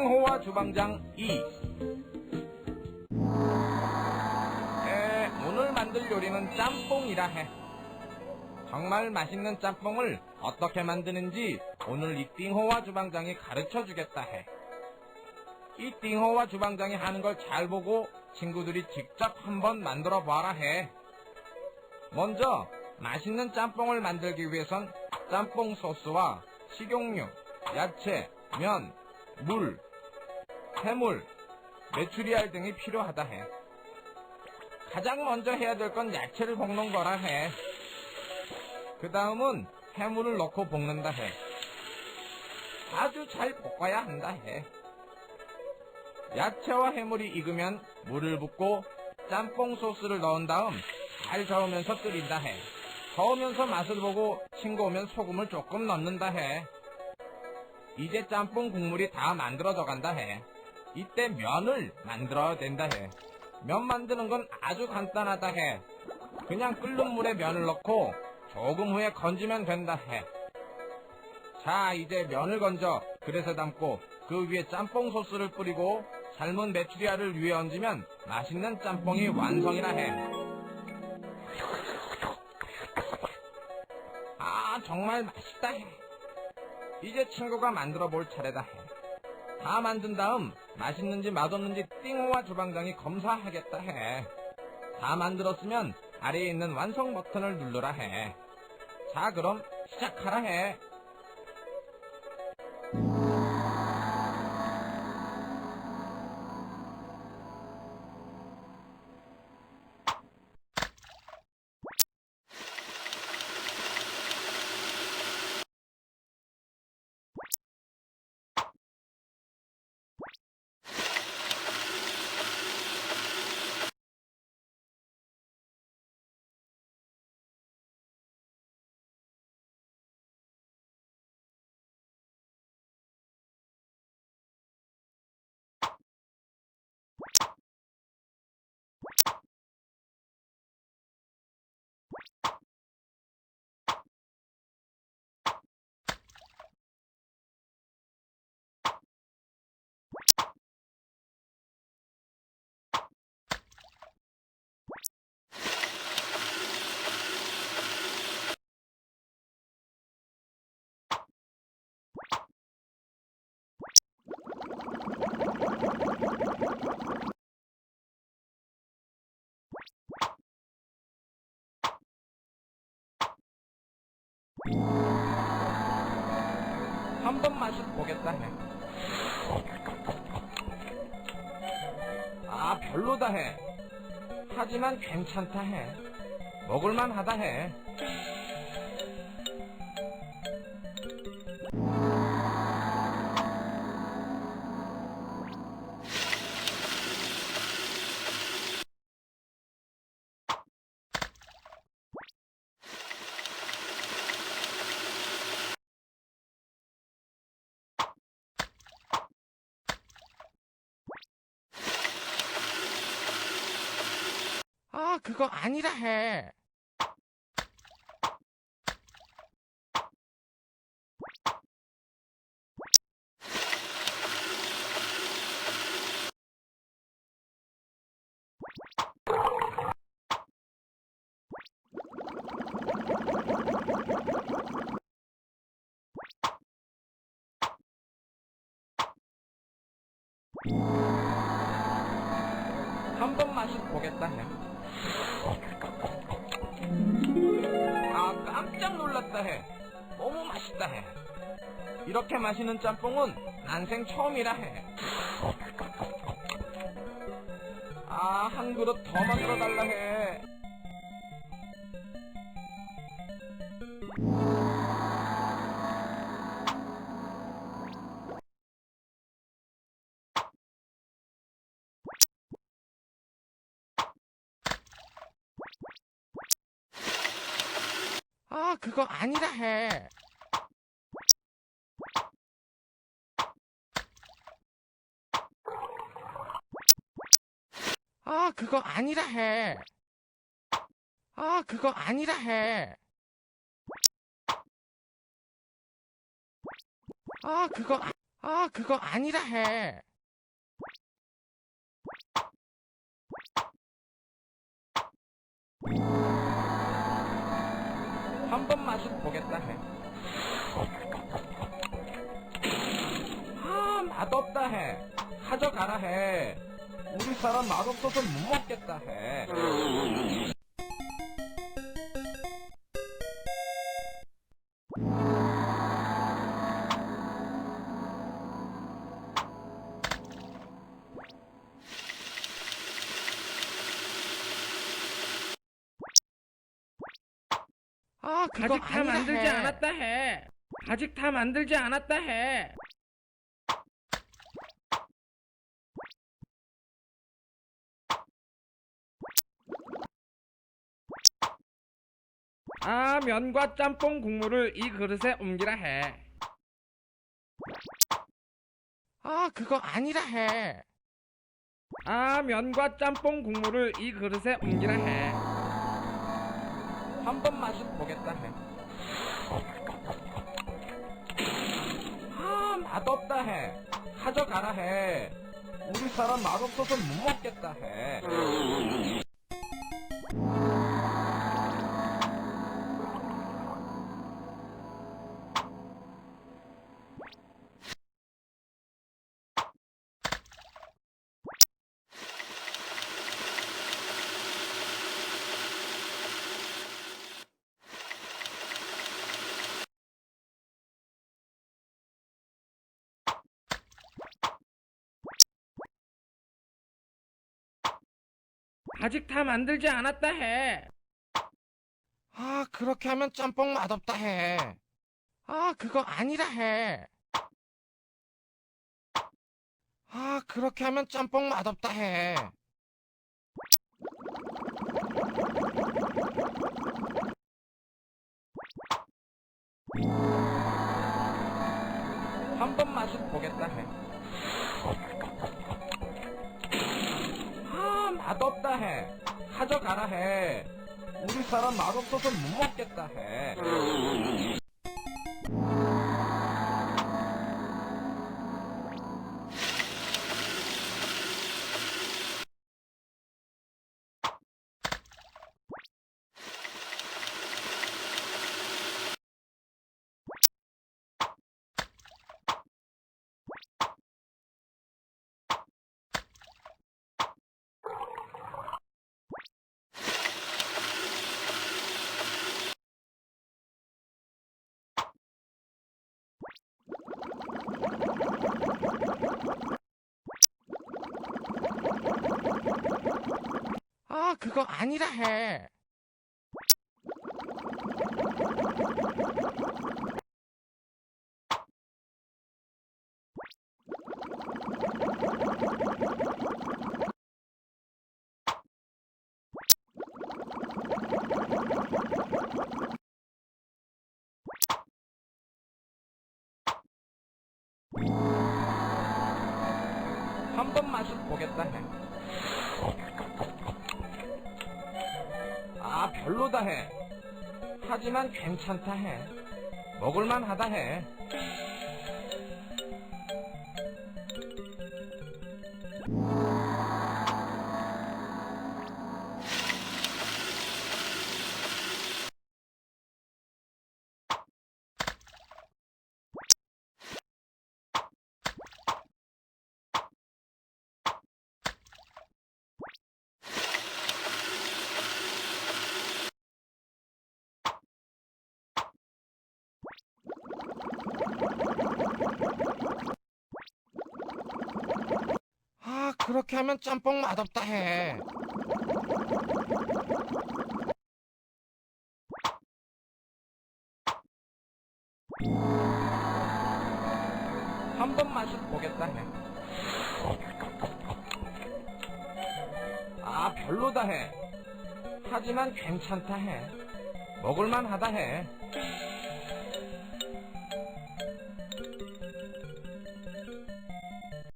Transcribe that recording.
띵호와 주방장 2 에, 오늘 만들 요리는 짬뽕이라 해. 정말 맛있는 짬뽕을 어떻게 만드는지 오늘 이 띵호와 주방장이 가르쳐 주겠다 해. 이 띵호와 주방장이 하는 걸 잘 보고 친구들이 직접 한번 만들어 봐라 해. 먼저 맛있는 짬뽕을 만들기 위해선 짬뽕 소스와 식용유, 야채, 면, 물, 해물, 메추리알 등이 필요하다 해. 가장 먼저 해야 될 건 야채를 볶는 거라 해. 그 다음은 해물을 넣고 볶는다 해. 아주 잘 볶아야 한다 해. 야채와 해물이 익으면 물을 붓고 짬뽕 소스를 넣은 다음 잘 저으면서 끓인다 해. 저으면서 맛을 보고 싱거우면 소금을 조금 넣는다 해. 이제 짬뽕 국물이 다 만들어져 간다 해. 이때 면을 만들어야 된다 해. 면 만드는 건 아주 간단하다 해. 그냥 끓는 물에 면을 넣고 조금 후에 건지면 된다 해. 자, 이제 면을 건져 그릇에 담고 그 위에 짬뽕 소스를 뿌리고 삶은 메추리알을 위에 얹으면 맛있는 짬뽕이 완성이라 해. 아, 정말 맛있다 해. 이제 친구가 만들어 볼 차례다 해. 다 만든 다음 맛있는지 맛없는지 띵호와 주방장이 검사하겠다 해. 다 만들었으면 아래에 있는 완성 버튼을 누르라 해. 자, 그럼 시작하라 해. 한 번 맛을 보겠다 해. 아, 별로다 해. 하지만 괜찮다 해. 먹을만 하다 해. 그거 아니라 해. 한번 맛을 보겠다 해. 아, 깜짝 놀랐다 해. 너무 맛있다 해. 이렇게 마시는 짬뽕은 난생 처음이라 해. 아, 한 그릇 더 만들어 달라 해. 아, 그거 아니라 해. 아, 그거 아니라 해. 아, 그거 아니라 해. 아, 그거, 아- 아, 그거 아니라 해. 한 번 맛을 보겠다 해. 아, 맛없다 해. 가져가라 해. 우리 사람 맛없어서 못 먹겠다 해. 그거 아직 다 아니라 만들지 해. 않았다 해. 아직 다 만들지 않았다 해. 아, 면과 짬뽕 국물을 이 그릇에 옮기라 해. 아, 그거 아니라 해. 아, 면과 짬뽕 국물을 이 그릇에 옮기라 해. 한 번 맛을 보겠다 해. 아, 맛없다 해. 가져가라 해. 우리 사람 맛없어서 못 먹겠다 해. 아직 다 만들지 않았다 해. 아, 그렇게 하면 짬뽕 맛없다 해. 아, 그거 아니라 해. 아, 그렇게 하면 짬뽕 맛없다 해. 한 번 맛을 보겠다 해. 맛없다 해. 가져가라 해. 우리 사람 맛없어서 못 먹겠다 해. 아, 그거 아니라 해. 한번 맛을 보겠다 해. 아, 별로다 해. 하지만 괜찮다 해. 먹을만 하다 해. 그렇게 하면 짬뽕 맛없다 해. 한 번 맛을 보겠다 해. 아, 별로다 해. 하지만 괜찮다 해. 먹을만 하다 해.